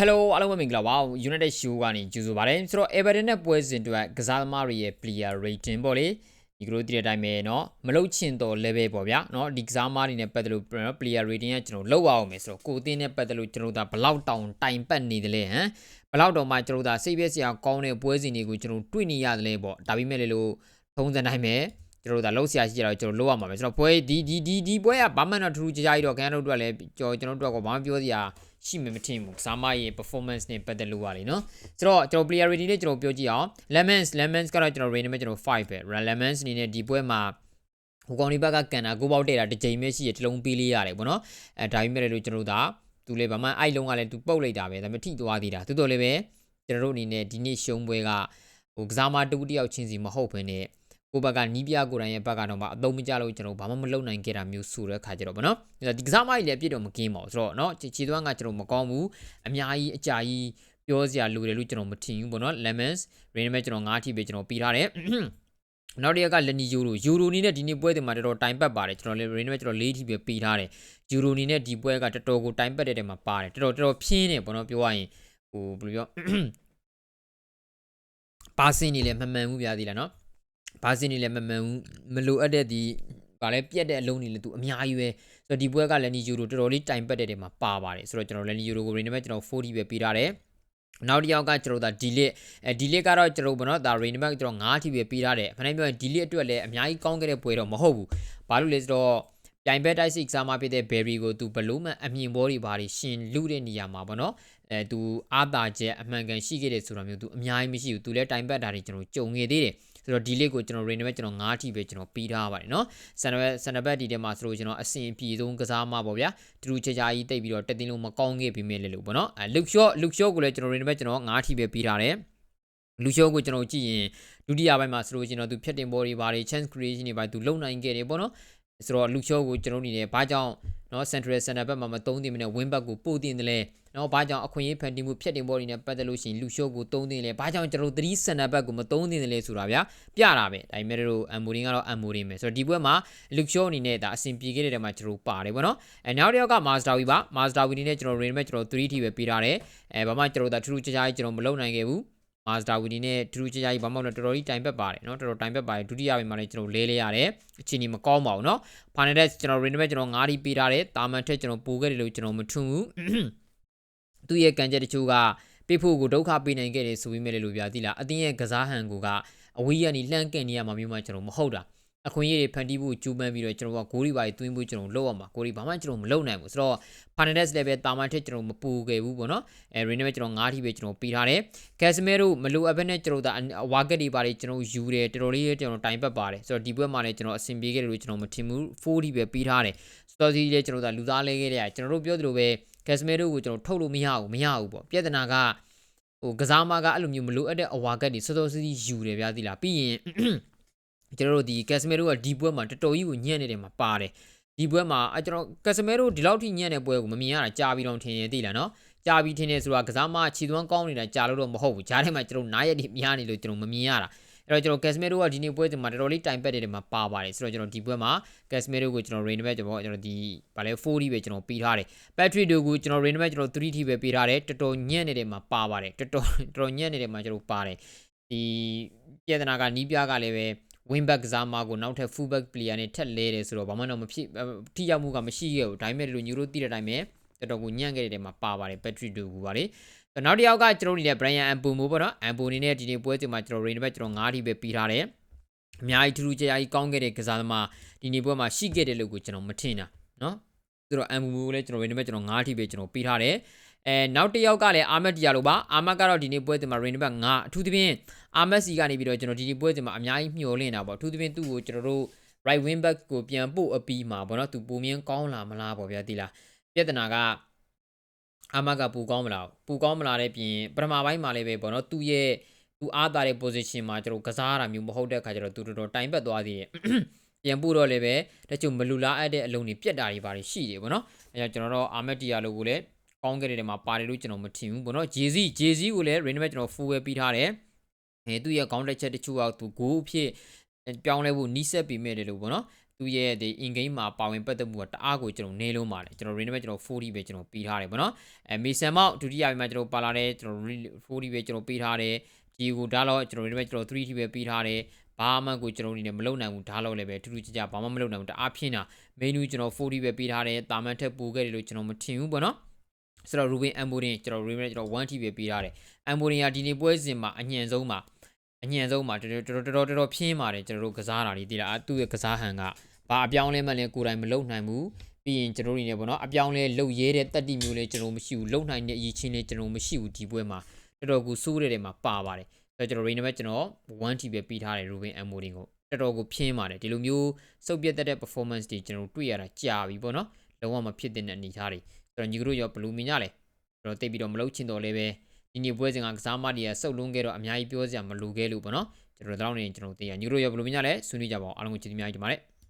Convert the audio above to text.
Hello အားလုံးပဲမင်္ဂလာပါ United Show ကနေကြိုဆိုပါရစေဆိုတော့ Everton နဲ့ပွဲစဉ်အတွက်ကစားသမားတွေရဲ့ player rating ပေါ့လေဒီကလိုတည်းတဲ့အတိုင်းပဲเนาะမလုတ်ချင်တော့ level ပေါ့ဗျာเนาะဒီကစားသမားတွေနဲ့ပတ်သက်လို့ player rating ကကျွန်တော်လောက်အောင်မယ်ဆိုတော့ကိုအသင်းနဲ့ပတ်သက်လို့ကျွန်တော်တို့ကဘလောက်တောင်တိုင်ပတ်နေတယ်လဲဟမ်ဘလောက်တောင်မှကျွန်တော်တို့ကစိတ်ပြည့်စရာကောင်းတဲ့ပွဲစဉ်တွေကိုကျွန်တော်တွေ့နေရတယ်လဲပေါ့ဒါပေမဲ့လေလို့ထုံးစံတိုင်းပဲကျွန်တော်တို့ကလှုပ်ရှားရှိကြတော့ကျွန်တော်လှုပ်ရမှာပဲဆိုတော့ပွဲဒီဒီဒီဒီပွဲကဘာမှတော့ထူးထူးခြားခြားကြီးတော့ခင်ဗျားတို့တို့ကလည်းကျွန်တော်တို့ကဘာမှပြောစရာ ရှိမှမထင်ဘူးကစားမရဲ့ performance နဲ့ပတ်သက်လို့ပါလေနော်ဆိုတော့ကျွန်တော် player rating နဲ့ကျွန်တော်ပြောကြည့်အောင် lemons lemons ကတော့ကျွန်တော် rating နဲ့ကျွန်တော်5ပဲ lemons အနေနဲ့ဒီပွဲမှာဟိုကောင်ဒီဘက်ကကန်တာကိုပေါက်တဲ့တာတစ်ချိန်ပဲရှိရတလုံးပေးလေးရတယ်ပေါ့နော်အဲဒါပေမဲ့လည်းကျွန်တော်တို့ကသူလည်းဗမာအဲ့လုံးကလည်းသူပုတ်လိုက်တာပဲဒါပေမဲ့ထိသွားသေးတာတိုးတော်လည်းပဲကျွန်တော်တို့အနေနဲ့ဒီနေ့ရှုံးပွဲကဟိုကစားမတူတယောက်ချင်းစီမဟုတ်ဘဲနဲ့ ကိုဘက်ကနီးပြကိုယ်တိုင်ရဲ့ဘက်ကတော့မှအသုံးမကျလို့ကျွန်တော်ဘာမှမလုပ်နိုင်ခဲ့တာမျိုးဆိုတဲ့ခါကြတော့ဗောနော်ဒီကစားမကြီးလည်းအပြစ်တော့မကင်းပါဘူးဆိုတော့เนาะခြေသွမ်းကကျွန်တော်မကောင်းဘူးအများကြီးအကြာကြီးပြောစရာလိုတယ်လို့ကျွန်တော်မထင်ဘူးဗောနော် lemons rain မဲ့ကျွန်တော်၅ထိပဲကျွန်တော်ပြီးထားတယ်နောက်တစ်ရက်ကလက်နီယူရိုယူရိုနီနဲ့ဒီနေ့ပွဲတွေမှာတော်တော်တိုင်ပတ်ပါတယ်ကျွန်တော်လည်း rain မဲ့ကျွန်တော်၄ထိပဲပြီးထားတယ်ယူရိုနီနဲ့ဒီပွဲကတော်တော်ကိုတိုင်ပတ်တဲ့တဲမှာပါတယ်တော်တော်တော်တော်ဖြင်းနေဗောနော်ပြောရရင်ဟိုဘယ်လိုပြောပါစင်းနေလည်းမမှန်ဘူးပြသေးလားနော် ဘာစင်းနေလည်းမမှန်ဘူးမလိုအပ်တဲ့ဒီဗာလဲပြက်တဲ့အလုံးတွေလည်းသူအများကြီးပဲဆိုတော့ဒီပွဲကလည်းနီယူရိုတော်တော်လေးတိုင်ပတ်တဲ့တဲမှာပါပါတယ်ဆိုတော့ကျွန်တော်လည်းနီယူရိုကိုရင်းနေမဲ့ကျွန်တော်40ပဲပေးထားတယ်နောက်တစ်ယောက်ကကျွန်တော်ဒါ delete အဲ delete ကတော့ကျွန်တော်ဘောနော်ဒါ rain back ကျွန်တော်9ထိပဲပေးထားတယ်အမှန်တမ်းပြောရင် delete အတွက်လည်းအများကြီးကောင်းခဲ့တဲ့ပွဲတော့မဟုတ်ဘူးဘာလို့လဲဆိုတော့ပြိုင်ဘက်တိုက်စစ်ကစားမဖြစ်တဲ့ berry ကိုသူဘလို့မှအမြင်ဘောတွေဘာတွေရှင်လူတဲ့နေရာမှာပေါ့နော်အဲသူအာသာချက်အမှန်ကန်ရှိခဲ့တယ်ဆိုတာမျိုးသူအများကြီးမရှိဘူးသူလည်းတိုင်ပတ်တာတွေကျွန်တော်ကြုံခဲ့သေးတယ် ဆိုတော့ဒီလေးကိုကျွန်တော် range ပဲကျွန်တော်9အထိပဲကျွန်တော်ပြီးထားပါတယ်နော် center back center back ဒီထဲမှာဆိုလို့ကျွန်တော်အဆင်ပြေဆုံးကစားမပေါ့ဗျာတူတူချာချာကြီးတိတ်ပြီးတော့တက်တင်းလုံးမကောင်းခဲ့ပြီးမြဲလေလို့ပေါ့နော်အဲ look shot look shot ကိုလည်းကျွန်တော် range ပဲကျွန်တော်9အထိပဲပြီးထားတယ်လူရှုံးကိုကျွန်တော်ကြည့်ရင်ဒုတိယပိုင်းမှာဆိုလို့ကျွန်တော်သူဖြတ်တင်ဘောတွေပါတယ် chance creation တွေပါတယ်သူလုံနိုင်ခဲ့တယ်ပေါ့နော် ဆိုတော့လူရှော့ကိုကျွန်တော်အနေနဲ့ဘာကြောင့်နော် Central Center ဘက်မှာမသုံးသင့်မနဲ့ wing back ကိုပို့တင်တယ်လဲနော်ဘာကြောင့်အခွင့်အရေးဖန်တီးမှုဖြတ်တင်ပေါ်နေတဲ့ပတ်သက်လို့ရှိရင်လူရှော့ကိုသုံးသင့်လဲဘာကြောင့်ကျွန်တော်3 center back ကိုမသုံးသင့်တယ်လဲဆိုတာဗျာပြတာပဲဒါပေမဲ့တို့အမ်မိုရင်းကတော့အမ်မိုရင်းပဲဆိုတော့ဒီပွဲမှာလူရှော့အနေနဲ့ဒါအဆင်ပြေခဲ့တဲ့နေရာမှာကျွန်တော်ပါတယ်ဗောနော်အဲနောက်တစ်ယောက်က Master Wii ပါ Master Wii နေနဲ့ကျွန်တော် range မဲ့ကျွန်တော်3 ठी ပဲပေးထားတယ်အဲဘာမှကျွန်တော်ဒါထူးထူးခြားခြားကျွန်တော်မလုပ်နိုင်ခဲ့ဘူး Mazda Wii နဲ့ထူးထူးခြားခြားကြီးဘာမှမဟုတ်တော်တော်ကြီးတိုင်ပတ်ပါတယ်เนาะတော်တော်တိုင်ပတ်ပါတယ်ဒုတိယပိုင်းမှာလည်းကျွန်တော်လဲလဲရတယ်အချိန်ကြီးမကောင်းပါဘူးเนาะ Final Test ကျွန်တော် Rain မဲ့ကျွန်တော်9ဒီပေးထားတယ်တာမန်ထက်ကျွန်တော်ပိုခဲ့တယ်လို့ကျွန်တော်မထွန်းဘူးသူ့ရဲ့ကံကြက်တချို့ကပေးဖို့ကိုဒုက္ခပေးနိုင်ခဲ့တယ်ဆိုပြီးမဲ့လို့ပြသီလားအတင်းရဲ့ကစားဟန်ကိုကအဝေးကနေလှမ်းကန်နေရမှာမျိုးမှကျွန်တော်မဟုတ်တာ အခွင့်အရေးတွေဖန်တီးဖို့ကြိုးပမ်းပြီးတော့ကျွန်တော်ကဂိုးတွေပါသွင်းဖို့ကျွန်တော်လုပ်ရမှာဂိုးတွေဘာမှကျွန်တော်မလုပ်နိုင်ဘူးဆိုတော့ Fernandes level တာမန်ထက်ကျွန်တော်မပူခဲ့ဘူးပေါ့နော်အဲ Rene ပဲကျွန်တော်9ထိပဲကျွန်တော်ပေးထားတယ် Casemiro မလိုအပ်ဘဲနဲ့ကျွန်တော်ဒါဝါကက်တွေပါတွေကျွန်တော်ယူတယ်တော်တော်လေးကျွန်တော်တိုင်ပတ်ပါတယ်ဆိုတော့ဒီဘက်မှာလည်းကျွန်တော်အဆင်ပြေခဲ့တယ်လို့ကျွန်တော်မထင်ဘူး4ထိပဲပေးထားတယ်စတော်စီလည်းကျွန်တော်ဒါလူသားလဲခဲ့တယ်ကျွန်တော်တို့ပြောသလိုပဲ Casemiro ကိုကျွန်တော်ထုတ်လို့မရဘူးမရဘူးပေါ့ပြဿနာကဟိုကစားမကအဲ့လိုမျိုးမလိုအပ်တဲ့အဝါကက်တွေစောစောစီးစီးယူတယ်ဗျာသီလားပြီးရင် ကျွန်တော်တို့ဒီကက်စမီရိုကဒီပွဲမှာတော်တော်ကြီးကိုညံ့နေတယ်မှာပါတယ်ဒီပွဲမှာအကျွန်တော်ကက်စမီရိုဒီလောက်ထိညံ့တဲ့ပွဲကိုမမြင်ရတာကြာပြီးတော့ထင်ရင်သိလားနော်ကြာပြီးထင်နေဆိုတာကစားမခြေသွမ်းကောင်းနေတာကြာလို့တော့မဟုတ်ဘူးဂျားထဲမှာကျွန်တော်နားရက်တွေများနေလို့ကျွန်တော်မမြင်ရတာအဲ့တော့ကျွန်တော်ကက်စမီရိုကဒီနေ့ပွဲစဉ်မှာတော်တော်လေးတိုင်ပတ်တဲ့နေမှာပါပါတယ်ဆိုတော့ကျွန်တော်ဒီပွဲမှာကက်စမီရိုကိုကျွန်တော် rain ဘက်ကျွန်တော်ကျွန်တော်ဒီဗာလဲ40ပဲကျွန်တော်ပေးထားတယ် battery တို့ကိုကျွန်တော် rain ဘက်ကျွန်တော်3ထိပဲပေးထားတယ်တော်တော်ညံ့နေတဲ့မှာပါပါတယ်တော်တော်တော်တော်ညံ့နေတဲ့မှာကျွန်တော်ပါတယ်ဒီပြဿနာကနီးပြားကလည်းပဲ wing back ကစားမကိုနောက်ထပ် full back player နဲ့ထက်လဲတယ်ဆိုတော့ဘာမှတော့မဖြစ်ထိရောက်မှုကမရှိခဲ့ဘူးဒါပေမဲ့လူညူတို့သိတဲ့အတိုင်းပဲတော်တော်ကိုညံ့ခဲ့တဲ့မှာပါပါတယ် battery တို့ကူပါလေနောက်တစ်ယောက်ကကျွန်တော်တို့နေတဲ့ Brian Ampumo ပေါ့နော် Ampumo အနေနဲ့ဒီနေ့ပွဲချိန်မှာကျွန်တော် rain back ကျွန်တော်9ထိပဲပြီးထားတယ်အများကြီးထူးထူးခြားခြားကြီးကောင်းခဲ့တဲ့ကစားသမားဒီနေ့ပွဲမှာရှိခဲ့တယ်လို့ကိုကျွန်တော်မထင်တာနော်ဆိုတော့ Ampumo ကိုလည်းကျွန်တော် rain back ကျွန်တော်9ထိပဲကျွန်တော်ပြီးထားတယ် အဲနောက်တစ်ယောက်ကလည်းအာမတ်တီယာလိုပါအာမတ်ကတော့ဒီနေ့ပွဲစဉ်မှာ rain back 9အထူးသဖြင့်အာမတ်စီကနေပြီးတော့ကျွန်တော်ဒီနေ့ပွဲစဉ်မှာအများကြီးမျှော်လင့်တာပေါ့အထူးသဖြင့်သူ့ကိုကျွန်တော်တို့ right wing back ကိုပြန်ပို့အပီးမှာပေါ့နော်သူပုံမြင်ကောင်းလာမလားပေါ့ဗျာဒီလားပြဿနာကအာမတ်ကပူကောင်းမလားပူကောင်းမလားတဲ့ပြင်ပထမပိုင်းမှာလည်းပဲပေါ့နော်သူ့ရဲ့သူအားတာတဲ့ position မှာကျွန်တော်ကစားရတာမျိုးမဟုတ်တဲ့အခါကျတော့သူတော်တော်တိုင်ပတ်သွားသေးတယ်ပြန်ပို့တော့လည်းပဲတချို့မလူလားအပ်တဲ့အလုံးတွေပြက်တာတွေပါတယ်ရှိတယ်ပေါ့နော်အဲကြောင့်ကျွန်တော်တို့အာမတ်တီယာလိုကိုလည်း ကောင်းခဲ့တဲ့နေရာမှာပါတယ်လို့ကျွန်တော်မထင်ဘူးပေါ့နော်ဂျေစီဂျေစီကိုလည်း rain မဲ့ကျွန်တော် full ပဲပြီးထားတယ်အဲသူ့ရဲ့ခေါင်းတက်ချက်တချို့ကသူ goal အဖြစ်ပြောင်းလဲဖို့နီးစက်ပြီးမဲ့တယ်လို့ပေါ့နော်သူသူ့ရဲ့ဒီ in game မှာပါဝင်ပတ်သက်မှုကတအားကိုကျွန်တော်နေလုံးပါတယ်ကျွန်တော် range ပဲကျွန်တော်40ပဲကျွန်တော်ပေးထားတယ်ဗောနော်အဲမေဆန်မောက်ဒုတိယပိုင်းမှာကျွန်တော်ပါလာတယ်ကျွန်တော်40ပဲကျွန်တော်ပေးထားတယ်ဒီကိုဒါတော့ကျွန်တော် range ပဲကျွန်တော်3 t ပဲပေးထားတယ်ဘာမှကိုကျွန်တော်အနေနဲ့မလုံနိုင်ဘူးဒါတော့လည်းပဲထူးထူးခြားခြားဘာမှမလုံနိုင်ဘူးတအားဖြင်းတာ menu ကျွန်တော်40ပဲပေးထားတယ်တာမန်ထက်ပိုခဲ့တယ်လို့ကျွန်တော်မထင်ဘူးဗောနော် ဆိုတော့ Ruben Amorin ကျွန်တော် Ruben ကျွန်တော် 1T ပဲပေးထားတယ် Amorin ကဒီနေ့ပွဲစဉ်မှာအညံဆုံးမှာအညံဆုံးမှာတော်တော်တော်တော်တော်တော်ဖြင်းပါတယ်ကျွန်တော်တို့ကစားတာတွေဒီလားသူ့ရဲ့ကစားဟန်ကဘာအပြောင်းလဲမှလည်းကိုယ်တိုင်မလုပ်နိုင်ဘူးပြီးရင်ကျွန်တော်တို့နေပေါ့နော်အပြောင်းလဲလှုပ်ရဲတဲ့တက်တိမျိုးလည်းကျွန်တော်မရှိဘူးလုံနိုင်တဲ့အရေးချင်းလည်းကျွန်တော်မရှိဘူးဒီပွဲမှာတော်တော်ကိုစိုးတဲ့ထဲမှာပါပါတယ်ဆိုတော့ကျွန်တော် range ပဲကျွန်တော် 1T ပဲပေးထားတယ် Ruben Amorin ကိုတော်တော်ကိုဖြင်းပါတယ်ဒီလိုမျိုးစုပ်ပြတ်တဲ့ performance တွေကျွန်တော်တွေ့ရတာကြာပြီပေါ့နော်လုံးဝမဖြစ်တဲ့အနေအထားတွေ ဆိုတော့ညီကတို့ရောဘယ်လိုမြင်ကြလဲကျွန်တော်တိတ်ပြီးတော့မလုပ်ချင်တော့လည်းပဲဒီနေ့ပွဲစဉ်ကကစားမတွေကစုပ်လုံးခဲ့တော့အများကြီးပြောစရာမလိုခဲ့လို့ပေါ့နော်ကျွန်တော်တို့တော့နေကျွန်တော်သိရညီကတို့ရောဘယ်လိုမြင်ကြလဲဆွေးနွေးကြပါအောင်အားလုံးကိုကျေးဇူးအများကြီးတင်ပါတယ်